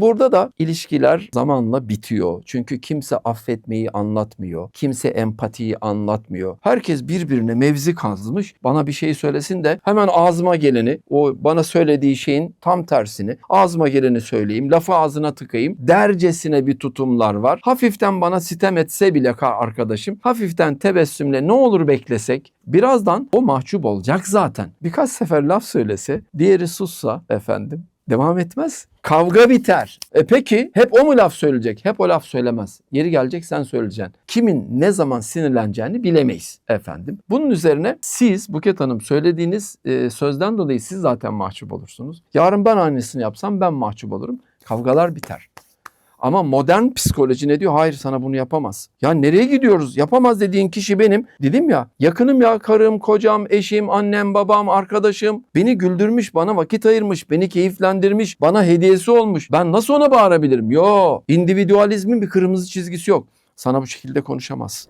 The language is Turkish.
Burada da ilişkiler zamanla bitiyor. Çünkü kimse affetmeyi anlatmıyor. Kimse empatiyi anlatmıyor. Herkes birbirine mevzi kazmış. Bana bir şey söylesin de hemen ağzıma geleni, o bana söylediği şeyin tam tersini, ağzıma geleni söyleyeyim, lafı ağzına tıkayım. Dercesine bir tutumlar var. Hafiften bana sitem etse bile ka- arkadaşım, hafiften tebessümle ne olur beklesek, birazdan o mahcup olacak zaten. Birkaç sefer laf söylese, diğeri sussa efendim, devam etmez. Kavga biter. E peki hep o mu laf söyleyecek? Hep o laf söylemez. Yeri gelecek sen söyleyeceksin. Kimin ne zaman sinirleneceğini bilemeyiz efendim. Bunun üzerine siz Buket Hanım söylediğiniz e, sözden dolayı siz zaten mahcup olursunuz. Yarın ben aynısını yapsam ben mahcup olurum. Kavgalar biter. Ama modern psikoloji ne diyor? Hayır sana bunu yapamaz. Ya nereye gidiyoruz? Yapamaz dediğin kişi benim. Dedim ya yakınım ya karım, kocam, eşim, annem, babam, arkadaşım. Beni güldürmüş, bana vakit ayırmış, beni keyiflendirmiş, bana hediyesi olmuş. Ben nasıl ona bağırabilirim? Yo, individualizmin bir kırmızı çizgisi yok. Sana bu şekilde konuşamaz.